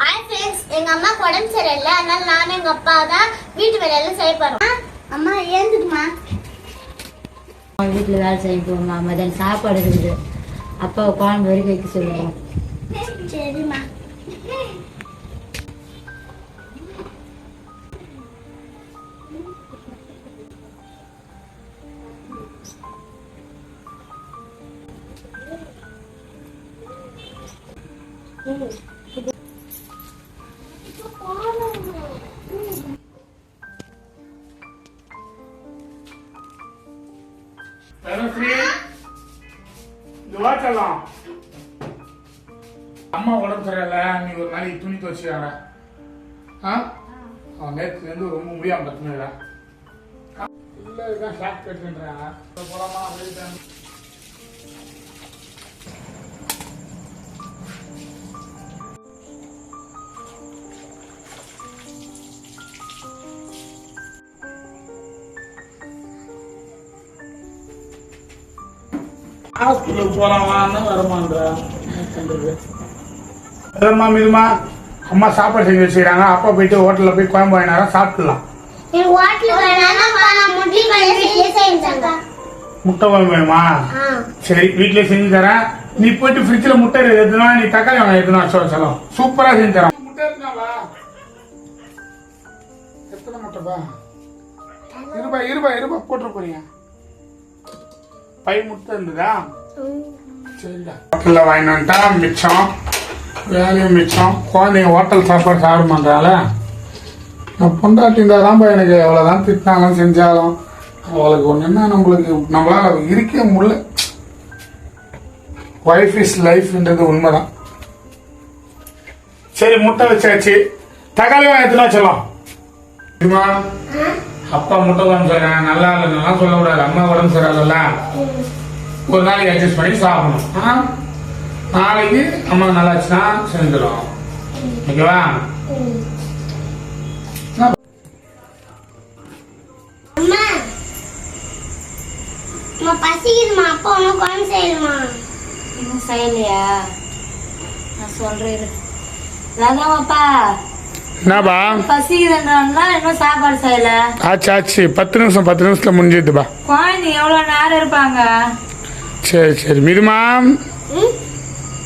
Hi friends எங்க அம்மாக்கு உடம்பு சரியில்லை. அதனால நானும் எங்க அப்பா தான் வீட்டு வேலையெல்லாம் செய்ய போறோம். அம்மா ஏந்துக்குமா வீட்டில் வேலை செய்ய போமா மதியானம் சாப்பாடு இருக்குது. அப்பா குழம்பு வரைக்கும் வைக்க சொல்லுவோம். சரிம்மா. தனுஸ்ரீ அம்மா உடம்பு சரியில்ல நீ ஒரு நாளைக்கு துணி துவச்சியாங்க ஆ அவன் நேற்றுலேருந்து ரொம்ப முடியாம பிரச்சனை இல்லை இதுதான் ஷாக் கட்டுன்றாங்க போலாமா போயிட்டேன் ஹாஸ்பிட்டலுக்கு போலாமான்னு வரமான்றேன் அதம்மா இதுமா அம்மா சாப்பாடு செஞ்சு வச்சுக்கிறாங்க. அப்பா போயிட்டு ஹோட்டலில் போய் குழம்பு வாங்கினாரா? சாப்பிடலாம். முட்டி குழம்பு வேணுமா? சரி வீட்லயே செஞ்சு தரேன். நீ போயிட்டு ஃப்ரிட்ஜில் முட்டை எடுத்துனா நீ தக்காளி வாங்க எடுத்துனா சொல்ல சூப்பரா செஞ்சு தரேன். முட்டை எடுத்துனாவா எத்தனை முட்டைப்பா இருபா இருபா இருபா போட்டு போறீங்க பை முட்டை இருந்ததா சரிடா. ஹோட்டலில் வந்துட்டா மிச்சம். வேலையும் மிச்சம். குழந்தைங்க ஹோட்டல் சாப்பாடு சாப்பிட மாட்டால நான் பொண்டாட்டி இருந்தாதான்ப்பா எனக்கு எவ்வளோதான் திட்டினாலும் செஞ்சாலும் அவளுக்கு ஒன்றுன்னா நம்மளுக்கு நம்மளால இருக்கவே முடியல. ஒய்ஃப் இஸ் லைஃப்ன்றது உண்மைதான். சரி முட்டை வச்சாச்சு. தக்காளி வாங்கத்துல சொல்லலாம் தெரியுமா அப்பா முட்டை உடம்பு சரியில்லை நல்லா இல்லைன்னா சொல்லக்கூடாது. அம்மா உடம்பு சரியில்லைல்ல. ஒரு நாளைக்கு அட்ஜஸ்ட் பண்ணி சாப்பிடணும். ஆ? நாளைக்கு அம்மா நல்லாச்சுன்னா செஞ்சிடும் ஓகேவா? பசிக்குதுமா அப்பா ஒன்றும் குழம்பு செய்யணுமா இன்னும் செய்யலையா? நான் சொல்றேன் இரு. என்னப்பா? பசிக்குதுன்றாங்களா இன்னும் சாப்பாடு செய்யல. ஆச்சு ஆச்சு. பத்து நிமிஷம் பத்து நிமிஷத்துல முடிஞ்சுதுப்பா குழந்தை எவ்வளவு நேரம் இருப்பாங்க? சரி சரி. மிதுமா? ம்?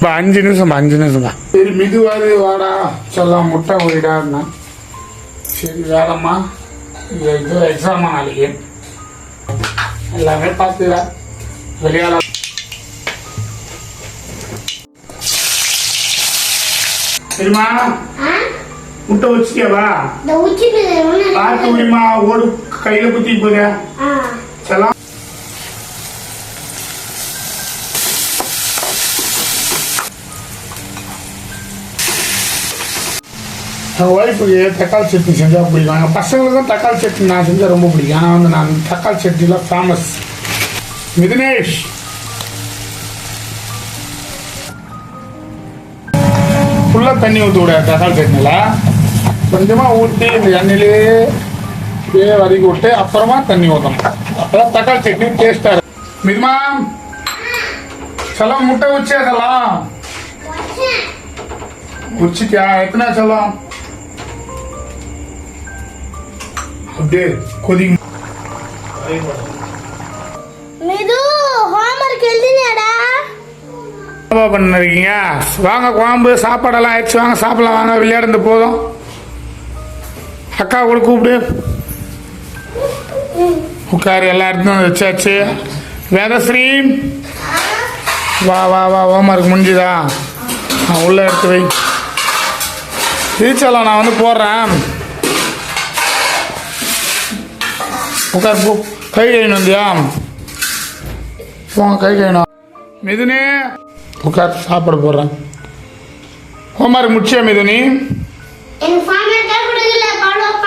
பா அஞ்சு நிமிஷம் அஞ்சு நிமிஷம் தான் சரி மிதுவாது வாடா சொல்லலாம் முட்டை போயிடாருன்னா சரி வேறம்மா இது இது எக்ஸாமா நாளைக்கு. எல்லாமே பார்த்துடா. வெளியால சரிம்மா முட்டை வச்சுக்கவா பார்த்து முடியுமா? ஓடு கையில குத்தி ஆ. செல்லாம் என் ஒய்ஃபுக்கு தக்காளி சட்னி செஞ்சால் பிடிக்கும். எங்கள் பசங்களுக்கும் தக்காளி சட்னி நான் செஞ்சால் ரொம்ப பிடிக்கும். ஆனால் வந்து நான் தக்காளி சட்னியில் ஃபேமஸ் மிதினேஷ். ஃபுல்லாக தண்ணி ஊற்ற விடாது தக்காளி சட்னியில். கொஞ்சமாக ஊற்றி இந்த எண்ணெயிலே அப்படியே வதக்கி விட்டு அப்புறமா தண்ணி ஊற்றணும் அப்பதான் தக்காளி சட்னி டேஸ்டாக இருக்கும். மிதுமா செல்லம் முட்டை உச்சி அதெல்லாம் உச்சிக்கா எத்தனை செல்லம்? அப்படியே கொதி மிது ஹோம்ஒர்க் எழுதினியாடா? என்னப்பா பண்ணிருக்கீங்க? வாங்க குழம்பு சாப்பாடெல்லாம் ஆயிடுச்சு. வாங்க சாப்பிடலாம். வாங்க விளையாடுறது போதும். அக்கா கூட கூப்பிடு. உட்காரு எல்லா வச்சாச்சு. வேதஸ்ரீ வா வா வா ஹோம்ஒர்க் முடிஞ்சுதா? நான் உள்ள எடுத்து வை. டீச்சர்லாம் நான் வந்து போடுறேன். உட்கார் போ. கை கழினு வந்தியா? போங்க கை கழுவினோம் மிதுனே. உட்கார் சாப்பாடு போடுறேன். ஹோம்ஒர்க் முடிச்சியா மிதுனி?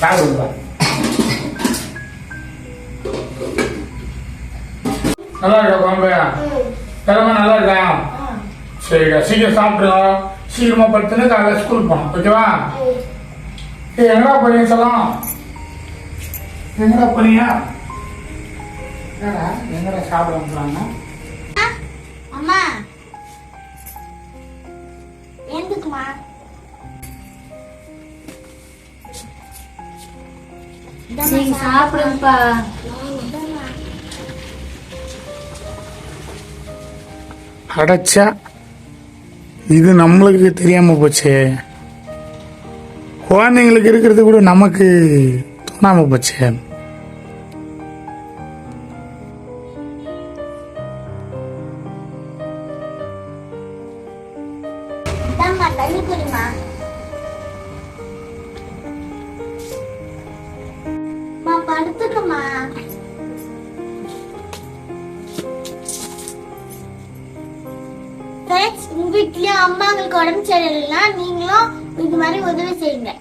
சாப்பிடுப்பா நல்லா இருக்கா குழம்பு? திறமை நல்லா இருக்கா? சரிடா சீக்கிரம் சாப்பிடுங்க சீக்கிரமா படுத்துன்னு காலையில் ஸ்கூல் போனோம் ஓகேவா ஏய் எங்கடா போறீங்க சொல்லலாம் எங்கடா போறீங்க என்னடா எங்கடா சாப்பிட போறாங்க அம்மா எந்துக்குமா நீங்க சாப்பிடுங்கப்பா அடைச்சா இது நம்மளுக்கு தெரியாம போச்சே. குழந்தைங்களுக்கு இருக்கிறது கூட நமக்கு தோணாம போச்சே. தண்ணி குடிமா அம்மாங்களுக்கு உடம்பு சரியில்லைன்னா நீங்களும் இது மாதிரி உதவி செய்யுங்க.